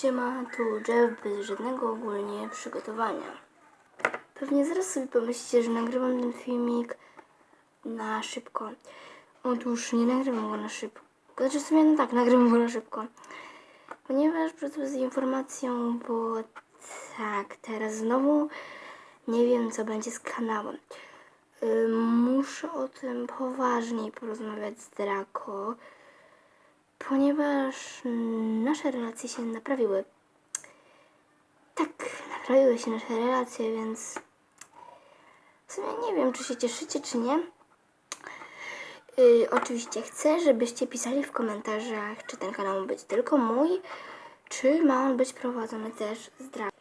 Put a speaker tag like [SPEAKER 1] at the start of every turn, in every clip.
[SPEAKER 1] Siema, tu Jeff bez żadnego ogólnie przygotowania. Pewnie zaraz sobie pomyślicie, że nagrywam ten filmik na szybko. Otóż nie nagrywam go na szybko. Znaczy w sumie no tak, nagrywam go na szybko. Ponieważ pracuję z informacją, bo tak, teraz znowu nie wiem co będzie z kanałem. Y, Muszę o tym poważniej porozmawiać z Draco, ponieważ mm, nasze relacje się naprawiły. Tak, naprawiły się nasze relacje, więc w sumie nie wiem, czy się cieszycie, czy nie. Yy, oczywiście chcę, żebyście pisali w komentarzach, czy ten kanał ma być tylko mój, czy ma on być prowadzony też z Draco.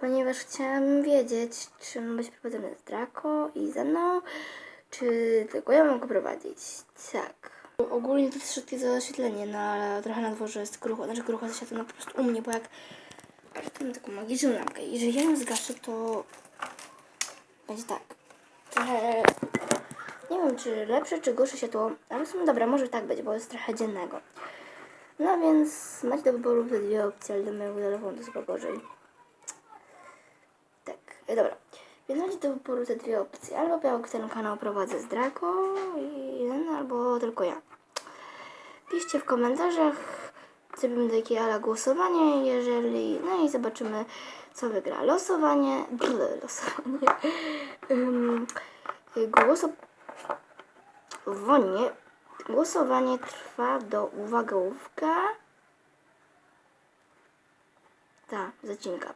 [SPEAKER 1] Ponieważ chciałam wiedzieć, czy ma być prowadzony z Draco i ze mną, czy tylko ja go prowadzić. Tak. Ogólnie to szybkie zaświetlenie, no ale trochę na dworze jest grucho, znaczy grucho zaświetlone po prostu u mnie, bo jak mam taką magiczną lampkę i jeżeli ja ją zgaszę, to będzie tak. Trochę nie wiem, czy lepsze, czy gorsze światło, ale sumie dobra, może tak być, bo jest trochę dziennego. No więc macie do wyboru te dwie opcje, ale do mojego telefonu to jest chyba gorzej. Tak, e, dobra. Macie do wyboru te dwie opcje. Albo ja ten kanał prowadzę z Draco i jeden, albo tylko ja. Piszcie w komentarzach, zrobimy takie ala głosowanie, jeżeli... No i zobaczymy, co wygra. Losowanie... Ble, losowanie... Um, głosowanie... Głosowanie trwa do... Uwaga, łówka... Ta, zacinka.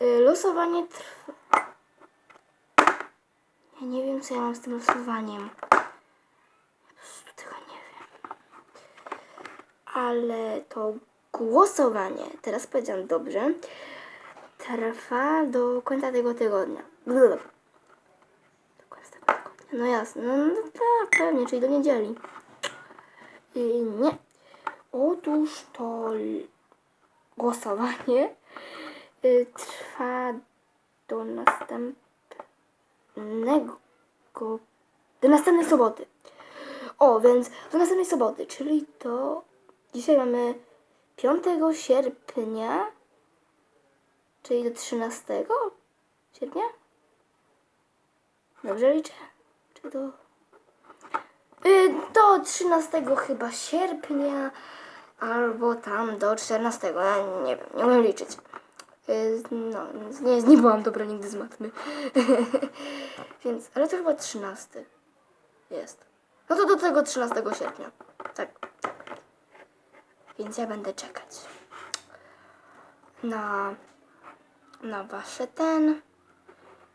[SPEAKER 1] Losowanie trwa... Wiem, co ja mam z tym losowaniem. Po prostu tego nie wiem. Ale to głosowanie, teraz powiedziałam dobrze, trwa do końca tego tygodnia. Do końca tego tygodnia. No jasne, no, no tak, pewnie, czyli do niedzieli. I nie. Otóż to głosowanie y, trwa do następnego, do następnej soboty. O, więc do następnej soboty, czyli to dzisiaj mamy 5 sierpnia, czyli do 13 sierpnia? Dobrze liczę? Czy do... Y, do 13 chyba sierpnia, albo tam do 14, ja nie wiem, nie umiem liczyć. Y, No, nie, nie byłam dobra nigdy z matmy. Więc, ale to chyba 13 jest. No to do tego 13 sierpnia. Tak. Więc ja będę czekać na, na wasze ten,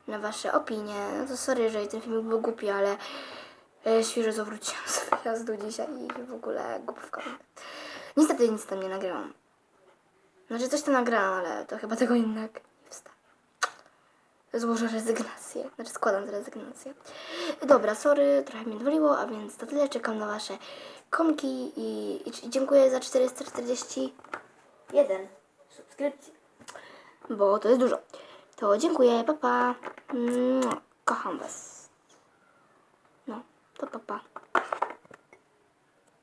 [SPEAKER 1] na wasze opinie. No to sorry, jeżeli ten film był głupi, ale e, świeżo zawróciłam z wyjazdu dzisiaj i w ogóle głupówka. Niestety nic tam nie nagrałam. Znaczy coś tam nagrałam, ale to chyba tego jednak nie wstanie. Złożę rezygnację. Znaczy składam rezygnację. Dobra, sorry, trochę mnie dwoliło, a więc to tyle. Czekam na wasze komki i, i, i dziękuję za 441 subskrypcji. Bo to jest dużo. To dziękuję, papa. Pa. Kocham was. No, to papa. Pa.